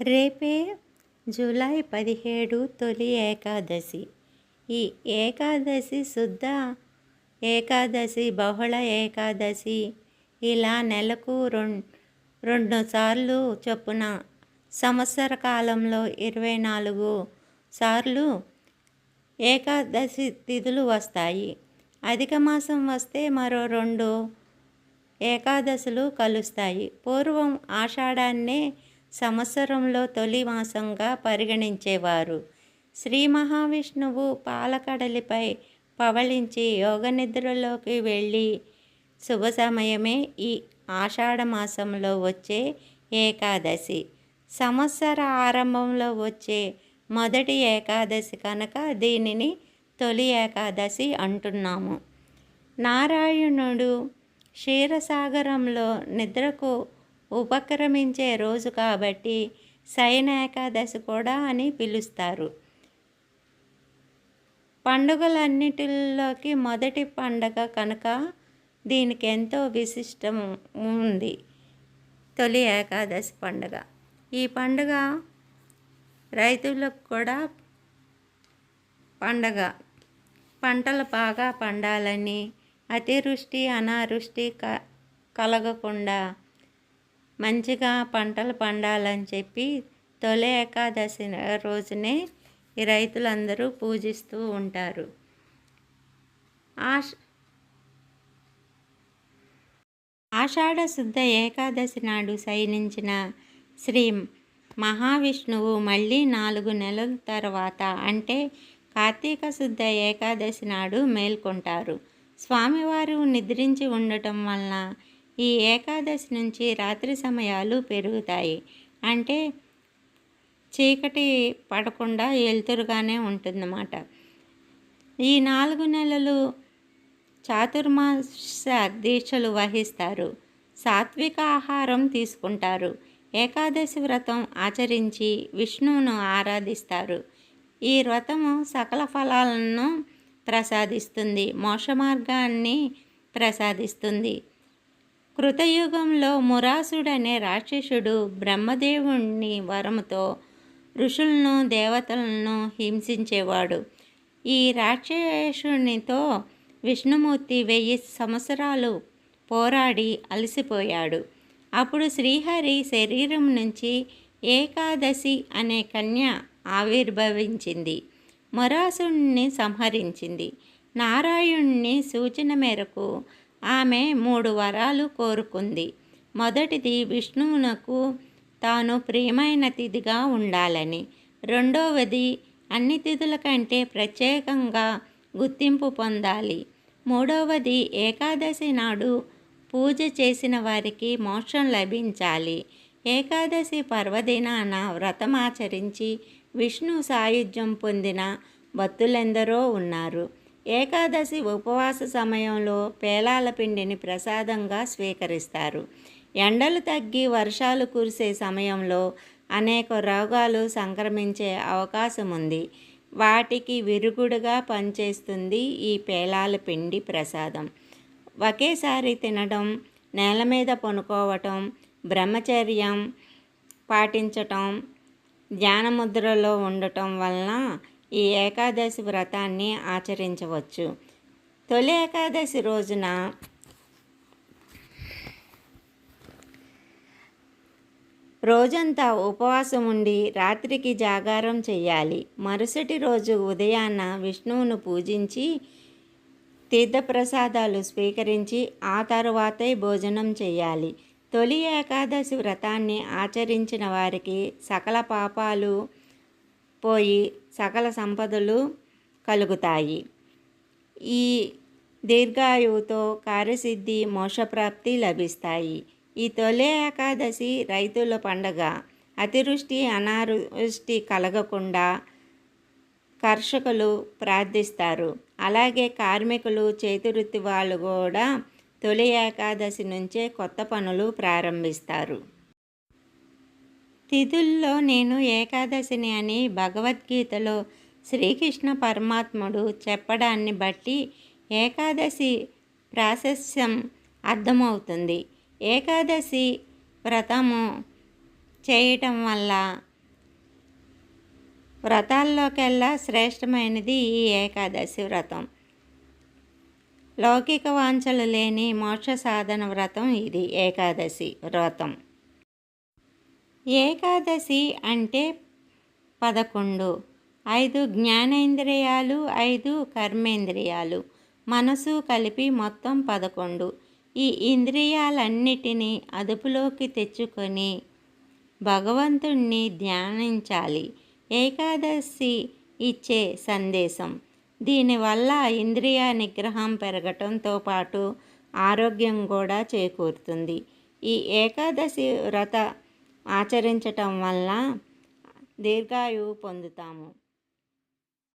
రేపే జూలై పదిహేడు తొలి ఏకాదశి. ఈ ఏకాదశి శుద్ధ ఏకాదశి బహుళ ఏకాదశి. ఇలా నెలకు రెండు రెండు సార్లు చొప్పున సంవత్సర కాలంలో ఇరవై నాలుగు సార్లు ఏకాదశి తిథులు వస్తాయి. అధిక మాసం వస్తే మరో రెండు ఏకాదశులు కలుస్తాయి. పూర్వం ఆషాఢాన్నే సంవత్సరంలో తొలి మాసంగా పరిగణించేవారు. శ్రీ మహావిష్ణువు పాలకడలిపై పవళించి యోగ నిద్రలోకి వెళ్ళి శుభ సమయమే ఈ ఆషాఢ మాసంలో వచ్చే ఏకాదశి. సంవత్సర ఆరంభంలో వచ్చే మొదటి ఏకాదశి కనుక దీనిని తొలి ఏకాదశి అంటున్నాము. నారాయణుడు క్షీరసాగరంలో నిద్రకు ఉపక్రమించే రోజు కాబట్టి శయన ఏకాదశి కూడా అని పిలుస్తారు. పండుగలన్నిటిలోకి మొదటి పండగ కనుక దీనికి ఎంతో విశిష్టం ఉంది. తొలి ఏకాదశి పండుగ. ఈ పండుగ రైతులకు కూడా పండగ. పంటలు బాగా పండాలని అతివృష్టి అనావృష్టి క కలగకుండా మంచిగా పంటలు పండాలని చెప్పి తొలి ఏకాదశి రోజునే ఈ రైతులందరూ పూజిస్తూ ఉంటారు. ఆష్ ఆషాఢ శుద్ధ ఏకాదశి నాడు శయనించిన శ్రీ మహావిష్ణువు మళ్ళీ నాలుగు నెలల తర్వాత అంటే కార్తీక శుద్ధ ఏకాదశి నాడు మేల్కొంటారు. స్వామివారు నిద్రించి ఉండటం వలన ఈ ఏకాదశి నుంచి రాత్రి సమయాలు పెరుగుతాయి. అంటే చీకటి పడకుండా వెలుతురుగానే ఉంటుందన్నమాట. ఈ నాలుగు నెలలు చాతుర్మాస దీక్షలు వహిస్తారు. సాత్విక ఆహారం తీసుకుంటారు. ఏకాదశి వ్రతం ఆచరించి విష్ణువును ఆరాధిస్తారు. ఈ వ్రతము సకల ఫలాలను ప్రసాదిస్తుంది. మోక్ష మార్గాన్ని ప్రసాదిస్తుంది. కృతయుగంలో మురాసుడనే రాక్షసుడు బ్రహ్మదేవుణ్ణి వరముతో ఋషులను దేవతలను హింసించేవాడు. ఈ రాక్షసునితో విష్ణుమూర్తి వెయ్యి సంవత్సరాలు పోరాడి అలసిపోయాడు. అప్పుడు శ్రీహరి శరీరం నుంచి ఏకాదశి అనే కన్య ఆవిర్భవించింది. మొరాసుని సంహరించింది. నారాయణుని సూచన మేరకు ఆమె మూడు వరాలు కోరుకుంది. మొదటిది విష్ణువునకు తాను ప్రియమైన తిథిగా ఉండాలని. రెండవది అన్ని తిథుల కంటే ప్రత్యేకంగా గుర్తింపు పొందాలి. మూడవది ఏకాదశి నాడు పూజ చేసిన వారికి మోక్షం లభించాలి. ఏకాదశి పర్వదినాన వ్రతమాచరించి విష్ణు సాయుధ్యం పొందిన భక్తులెందరో ఉన్నారు. ఏకాదశి ఉపవాస సమయంలో పేలాల పిండిని ప్రసాదంగా స్వీకరిస్తారు. ఎండలు తగ్గి వర్షాలు కురిసే సమయంలో అనేక రోగాలు సంక్రమించే అవకాశం ఉంది. వాటికి విరుగుడుగా పనిచేస్తుంది ఈ పేలాల పిండి ప్రసాదం. ఒకేసారి తినడం నేల మీద పనుకోవటం బ్రహ్మచర్యం పాటించటం ధ్యానముద్రలో ఉండటం వలన ఈ ఏకాదశి వ్రతాన్ని ఆచరించవచ్చు. తొలి ఏకాదశి రోజున రోజంతా ఉపవాసం ఉండి రాత్రికి జాగారం చేయాలి. మరుసటి రోజు ఉదయాన్న విష్ణువును పూజించి తీర్థప్రసాదాలు స్వీకరించి ఆ తరువాతే భోజనం చేయాలి. తొలి ఏకాదశి వ్రతాన్ని ఆచరించిన వారికి సకల పాపాలు పోయి సకల సంపదలు కలుగుతాయి. ఈ దీర్ఘాయువుతో కార్యసిద్ధి మోక్షప్రాప్తి లభిస్తాయి. ఈ తొలి ఏకాదశి రైతుల పండగ. అతివృష్టి అనావృష్టి కలగకుండా కర్షకులు ప్రార్థిస్తారు. అలాగే కార్మికులు చేతివృత్తి వాళ్ళు కూడా తొలి ఏకాదశి నుంచే కొత్త పనులు ప్రారంభిస్తారు. తిథుల్లో నేను ఏకాదశిని అని భగవద్గీతలో శ్రీకృష్ణ పరమాత్ముడు చెప్పడాన్ని బట్టి ఏకాదశి ప్రాశస్యం అర్థమవుతుంది. ఏకాదశి వ్రతము చేయటం వల్ల వ్రతాల్లోకెల్లా శ్రేష్టమైనది ఈ ఏకాదశి వ్రతం. లౌకిక వాంఛలు లేని మోక్ష సాధన వ్రతం ఇది ఏకాదశి వ్రతం. ఏకాదశి అంటే పదకొండు. ఐదు జ్ఞానేంద్రియాలు ఐదు కర్మేంద్రియాలు. మనసు కలిపి మొత్తం పదకొండు. ఈ ఇంద్రియాలన్నిటినీ అదుపులోకి తెచ్చుకొని భగవంతుణ్ణి ధ్యానించాలి. ఏకాదశి ఇచ్చే సందేశం. దీనివల్ల ఇంద్రియ నిగ్రహం పెరగటంతో పాటు ఆరోగ్యం కూడా చేకూరుతుంది. ఈ ఏకాదశి వ్రత ఆచరించటం వల్ల దీర్ఘాయువు పొందుతాము.